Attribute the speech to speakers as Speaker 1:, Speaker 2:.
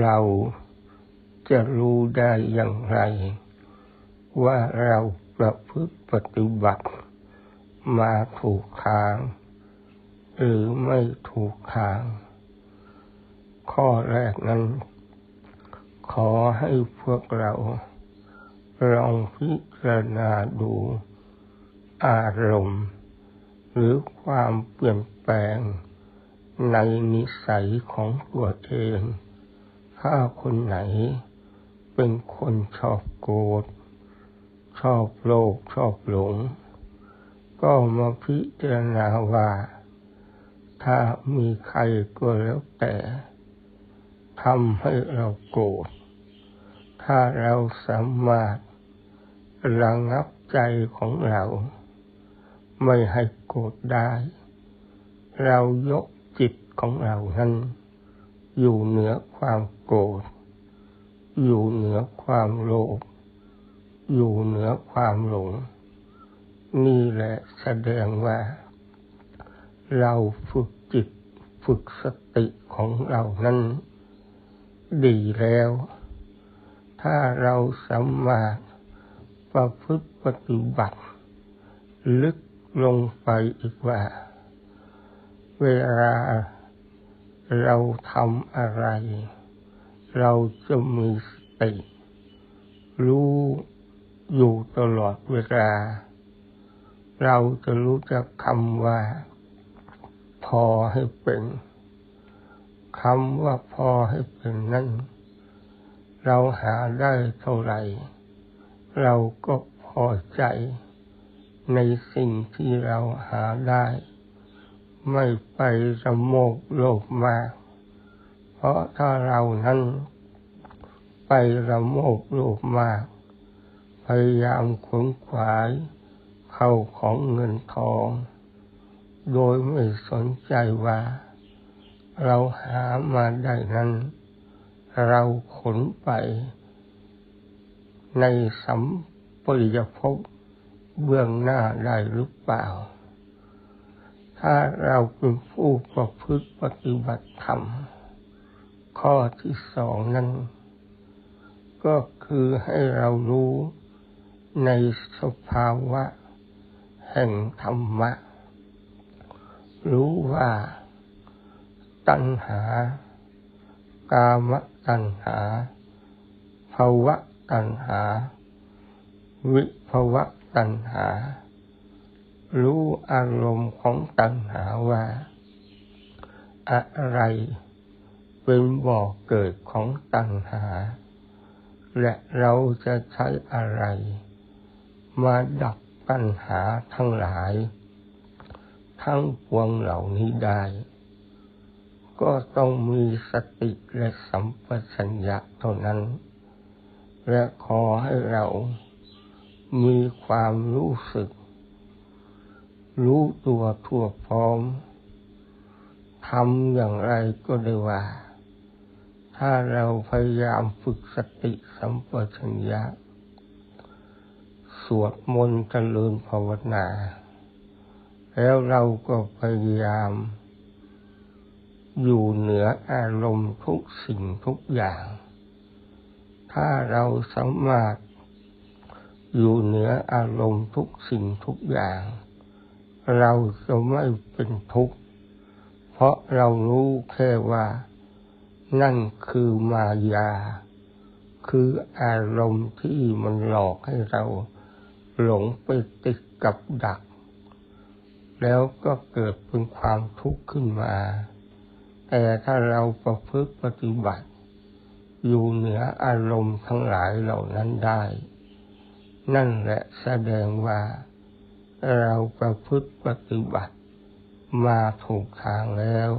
Speaker 1: เราจะรู้ได้อย่างไร ว่าเราประพฤติปฏิบัติมาถูกทาง หรือไม่ถูกทาง ข้อแรกนั้น ขอให้พวกเราลองพิจารณาดู อารมณ์ หรือความเปลี่ยนแปลงในนิสัยของตัวเอง ถ้าคนไหนเป็นคนชอบโกรธชอบโลภชอบหลง ก็มาพิจารณาว่า ถ้ามีใครก็แล้วแต่ทำให้เราโกรธ ถ้าเราสามารถระงับใจของเรา ไม่ให้โกรธได้ เรายกจิตของเรานั้น อยู่เหนือความโกรธ อยู่เหนือความโลภ อยู่เหนือความหลง นี่แหละแสดงว่า เราฝึกจิตฝึกสติของเรานั้น ดีแล้ว ถ้าเราสามารถประพฤติปฏิบัติ ลึกลงไปอีกว่า เวลา เราทำอะไร เราจะมีสติ รู้อยู่ตลอดเวลา เราจะรู้จักคำว่า พอให้เป็นคำว่าพอให้เป็นนั้นเราหาได้เท่าไหร่ เราก็พอใจในสิ่งที่เราหาได้ ไม่ไประโมกโลภมา เพราะถ้าเรานั้น ไประโมกโลภมา พยายามขนขวายเข้าของเงินทอง โดยไม่สนใจว่า เราหามาได้นั้น เราขนไปในสัมปริยภพเบื้องหน้าได้หรือเปล่า ถ้าเราเป็นผู้ประพฤติปฏิบัติธรรม ข้อที่สองนั้น ก็คือให้เรารู้ในสภาวะ แห่งธรรมะ รู้ว่าตัณหา กามตัณหา ภาวะตัณหา วิภาวะตัณหา รู้อารมณ์ของตัณหาว่า อะไรเป็นบ่อเกิดของตัณหา และเราจะใช้อะไร มาดับปัญหาทั้งหลาย ทั้งปวงเหล่านี้ได้ ก็ต้องมีสติและสัมปชัญญะเท่านั้น และขอให้เรามีความรู้สึก รู้ตัวทั่วพร้อมทำอย่างไรก็ได้ว่า ถ้าเราพยายามฝึกสติสัมปชัญญะ สวดมนต์เจริญภาวนา แล้วเราก็พยายาม อยู่เหนืออารมณ์ทุกสิ่งทุกอย่าง ถ้าเราสามารถอยู่เหนืออารมณ์ทุกสิ่งทุกอย่าง เราจะไม่เป็นทุกข์ เพราะเรารู้แค่ว่า นั่นคือมายา คืออารมณ์ที่มันหลอกให้เราหลงไปติดกับดัก แล้วก็เกิดเป็นความทุกข์ขึ้นมา แต่ถ้าเราประพฤติปฏิบัติ อยู่เหนืออารมณ์ทั้งหลายเหล่านั้นได้ นั่นแหละแสดงว่า เราประพฤติปฏิบัติมาถูกทางแล้ว